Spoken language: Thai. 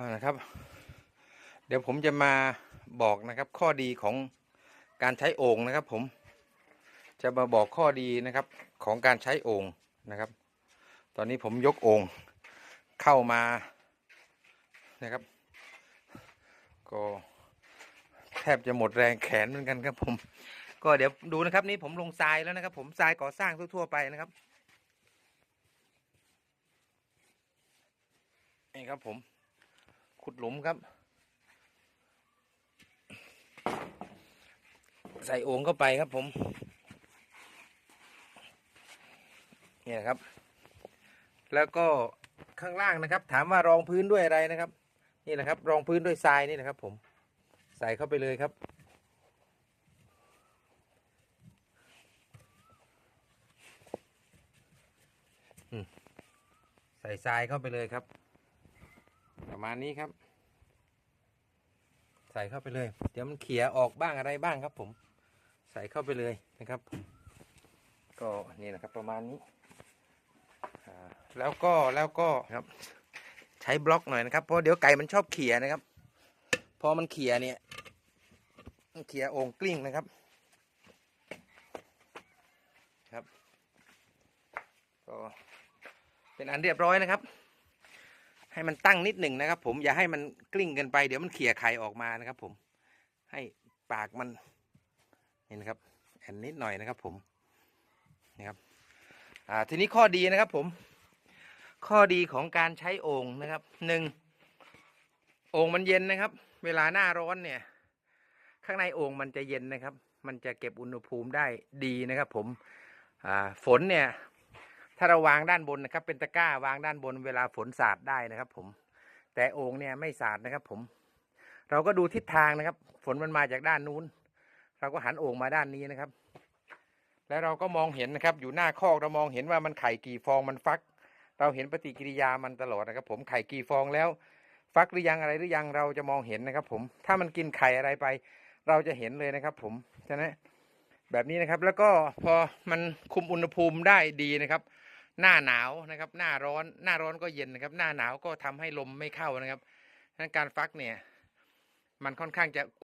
านะครับ เดี๋ยวผมจะมาบอกนะครับข้อดีของการใช้โอ่งนะครับ ผมจะมาบอกข้อดีนะครับของการใช้โอ่งนะครับ ตอนนี้ผมยกโอ่งเข้ามานะครับ ก็แทบจะหมดแรงแขนเหมือนกันครับ ผม ก็เดี๋ยวดูนะครับนี่ผมลงทรายแล้วนะครับ ผมทรายก่อสร้างทั่วๆไปนะครับนี่ครับผม ขุดหลุมครับ ใส่โอ่งเข้าไปครับผมเนี่ยนะครับ แล้วก็ข้างล่างนะครับ ถามว่ารองพื้นด้วยอะไรนะครับ นี่นะครับ รองพื้นด้วยทรายนี่นะครับ ผม ใส่เข้าไปเลยครับใส่ทรายเข้าไปเลยครับ มาณนี้ครับ ใส่เข้าไปเลย เดี๋ยวมันเขี่ยออกบ้างอะไรบ้างครับ ผม ใส่เข้าไปเลยนะครับ ก็นี่นะครับ ประมาณนี้อ่าแล้วก็แล้วก็ครับ ใช้บล็อกหน่อยนะครับเพราะเดี๋ยวไก่มันชอบเขี่ยนะครับ พอมันเขี่ยเนี่ยมันเขี่ยโอ่งกลิ้งนะครับครับ ก็เป็นอันเรียบร้อยนะครับ ให้มันตั้งนิดหนึ่งนะครับ ผมอย่าให้มันกลิ้งกันไปเดี๋ยวมันเขี่ยไข่ออกมานะครับ ผมให้ปากมันนี่นะครับแอนนิดหน่อยนะครับ ผมนี่ครับอ่าทีนี้ข้อดีนะครับ ผม ข้อดีของการใช้โอ่งนะครับหนึ่งโอ่งมันเย็นนะครับ เวลาหน้าร้อนเนี่ย ข้างในโอ่งมันจะเย็นนะครับ มันจะเก็บอุณหภูมิได้ดีนะครับ ผมฝนเนี่ย ถ้าเราวางด้านบนนะครับ เป็นตะกร้าวางด้านบนเวลาฝนสาดได้นะครับ ผม แต่โอ่งเนี่ยไม่สาดนะครับ ผม เราก็ดูทิศทางนะครับ ฝนมันมาจากด้านนู้น เราก็หันโอ่งมาด้านนี้นะครับ แล้วเราก็มองเห็นนะครับ อยู่หน้าคอกเรามองเห็นว่ามันไข่กี่ฟองมันฟัก เราเห็นปฏิกิริยามันตลอดนะครับ ผมไข่กี่ฟองแล้ว ฟักหรือยังอะไรหรือยังเราจะมองเห็นนะครับ ผม ถ้ามันกินไข่อะไรไป เราจะเห็นเลยนะครับ ผมฉะนั้นแบบนี้นะครับ แล้วก็พอมันคุมอุณหภูมิได้ดีนะครับ หน้าหนาวนะครับ หน้าร้อนหน้าร้อนก็เย็นนะครับ หน้าหนาวก็ทำให้ลมไม่เข้านะครับดังนั้นการฟักเนี่ย มันค่อนข้างจะ